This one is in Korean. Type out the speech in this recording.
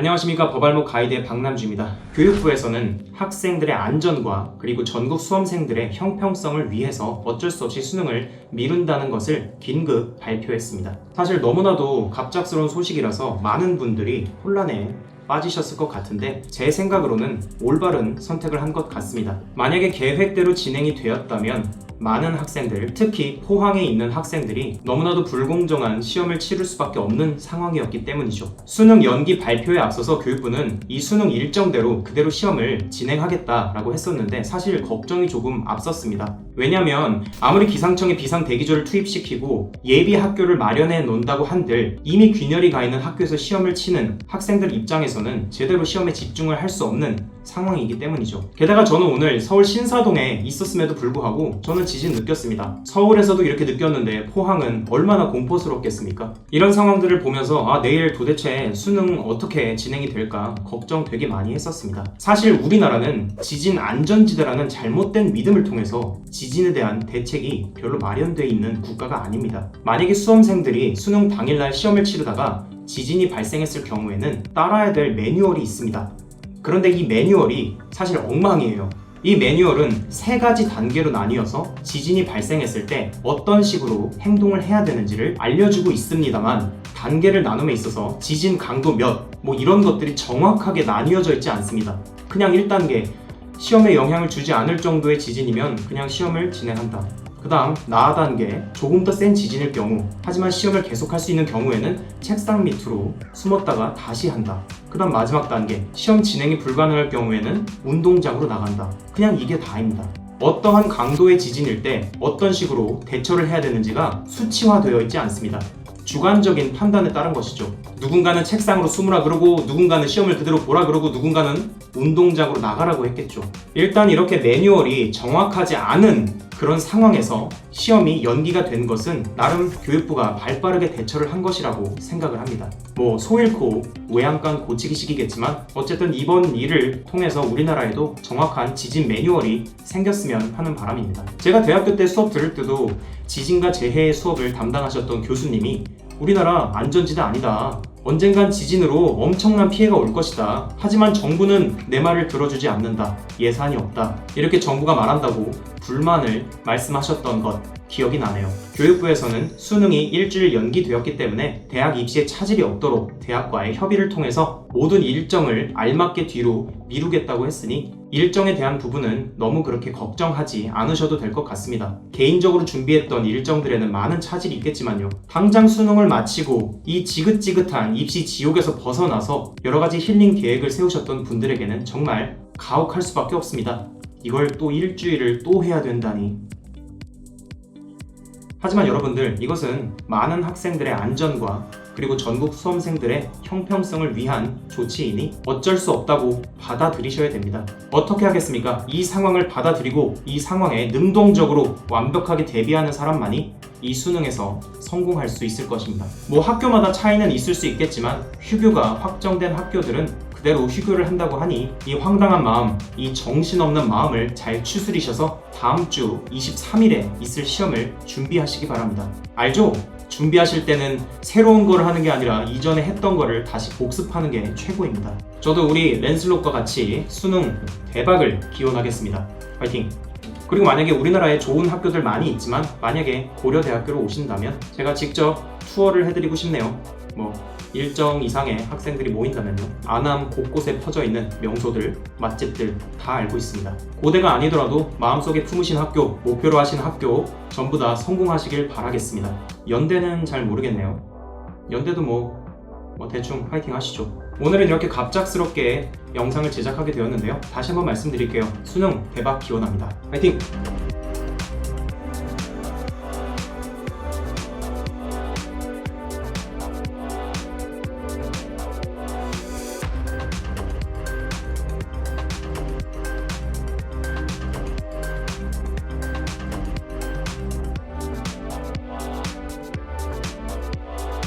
안녕하십니까 법알목 가이드의 박남주입니다. 교육부에서는 학생들의 안전과 그리고 전국 수험생들의 형평성을 위해서 어쩔 수 없이 수능을 미룬다는 것을 긴급 발표했습니다. 사실 너무나도 갑작스러운 소식이라서 많은 분들이 혼란에 빠지셨을 것 같은데 제 생각으로는 올바른 선택을 한 것 같습니다. 만약에 계획대로 진행이 되었다면 많은 학생들, 특히 포항에 있는 학생들이 너무나도 불공정한 시험을 치를 수밖에 없는 상황이었기 때문이죠. 수능 연기 발표에 앞서서 교육부는 이 수능 일정대로 그대로 시험을 진행하겠다라고 했었는데 사실 걱정이 조금 앞섰습니다. 왜냐면 아무리 기상청에 비상 대기조를 투입시키고 예비 학교를 마련해 놓는다고 한들 이미 균열이 가 있는 학교에서 시험을 치는 학생들 입장에서는 제대로 시험에 집중을 할 수 없는 상황이기 때문이죠. 게다가 저는 오늘 서울 신사동에 있었음에도 불구하고 저는 지진 느꼈습니다. 서울에서도 이렇게 느꼈는데 포항은 얼마나 공포스럽겠습니까? 이런 상황들을 보면서 아 내일 도대체 수능 어떻게 진행이 될까 걱정 되게 많이 했었습니다. 사실 우리나라는 지진 안전지대라는 잘못된 믿음을 통해서 지진에 대한 대책이 별로 마련되어 있는 국가가 아닙니다. 만약에 수험생들이 수능 당일날 시험을 치르다가 지진이 발생했을 경우에는 따라야 될 매뉴얼이 있습니다. 그런데 이 매뉴얼이 사실 엉망이에요. 이 매뉴얼은 세 가지 단계로 나뉘어서 지진이 발생했을 때 어떤 식으로 행동을 해야 되는지를 알려주고 있습니다만 단계를 나눔에 있어서 지진 강도 몇, 뭐 이런 것들이 정확하게 나뉘어져 있지 않습니다. 그냥 1단계, 시험에 영향을 주지 않을 정도의 지진이면 그냥 시험을 진행한다. 그 다음 나아 단계 조금 더 센 지진일 경우 하지만 시험을 계속할 수 있는 경우에는 책상 밑으로 숨었다가 다시 한다 그 다음 마지막 단계 시험 진행이 불가능할 경우에는 운동장으로 나간다 그냥 이게 다입니다 어떠한 강도의 지진일 때 어떤 식으로 대처를 해야 되는지가 수치화되어 있지 않습니다 주관적인 판단에 따른 것이죠. 누군가는 책상으로 숨으라 그러고 누군가는 시험을 그대로 보라 그러고 누군가는 운동장으로 나가라고 했겠죠. 일단 이렇게 매뉴얼이 정확하지 않은 그런 상황에서 시험이 연기가 된 것은 나름 교육부가 발빠르게 대처를 한 것이라고 생각을 합니다. 뭐 소잃고 외양간 고치기식이겠지만 어쨌든 이번 일을 통해서 우리나라에도 정확한 지진 매뉴얼이 생겼으면 하는 바람입니다. 제가 대학교 때 수업 들을 때도 지진과 재해의 수업을 담당하셨던 교수님이 우리나라 안전지대 아니다. 언젠간 지진으로 엄청난 피해가 올 것이다. 하지만 정부는 내 말을 들어주지 않는다. 예산이 없다. 이렇게 정부가 말한다고 불만을 말씀하셨던 것 기억이 나네요. 교육부에서는 수능이 일주일 연기되었기 때문에 대학 입시에 차질이 없도록 대학과의 협의를 통해서 모든 일정을 알맞게 뒤로 미루겠다고 했으니 일정에 대한 부분은 너무 그렇게 걱정하지 않으셔도 될 것 같습니다. 개인적으로 준비했던 일정들에는 많은 차질이 있겠지만요. 당장 수능을 마치고 이 지긋지긋한 입시 지옥에서 벗어나서 여러 가지 힐링 계획을 세우셨던 분들에게는 정말 가혹할 수밖에 없습니다. 이걸 또 일주일을 또 해야 된다니. 하지만 여러분들 이것은 많은 학생들의 안전과 그리고 전국 수험생들의 형평성을 위한 조치이니 어쩔 수 없다고 받아들이셔야 됩니다. 어떻게 하겠습니까? 이 상황을 받아들이고 이 상황에 능동적으로 완벽하게 대비하는 사람만이 이 수능에서 성공할 수 있을 것입니다. 뭐 학교마다 차이는 있을 수 있겠지만 휴교가 확정된 학교들은 그대로 휴교를 한다고 하니 이 황당한 마음, 이 정신없는 마음을 잘 추스리셔서 다음 주 23일에 있을 시험을 준비하시기 바랍니다. 알죠? 준비하실 때는 새로운 걸 하는 게 아니라 이전에 했던 거를 다시 복습하는 게 최고입니다. 저도 우리 랜슬롯과 같이 수능 대박을 기원하겠습니다. 파이팅! 그리고 만약에 우리나라에 좋은 학교들 많이 있지만 만약에 고려대학교로 오신다면 제가 직접 투어를 해드리고 싶네요. 뭐 일정 이상의 학생들이 모인다면요. 안암 곳곳에 퍼져 있는 명소들, 맛집들 다 알고 있습니다. 고대가 아니더라도 마음속에 품으신 학교, 목표로 하신 학교 전부 다 성공하시길 바라겠습니다. 연대는 잘 모르겠네요. 연대도 뭐, 뭐 대충 파이팅 하시죠. 오늘은 이렇게 갑작스럽게 영상을 제작하게 되었는데요. 다시 한번 말씀드릴게요. 수능 대박 기원합니다. 파이팅!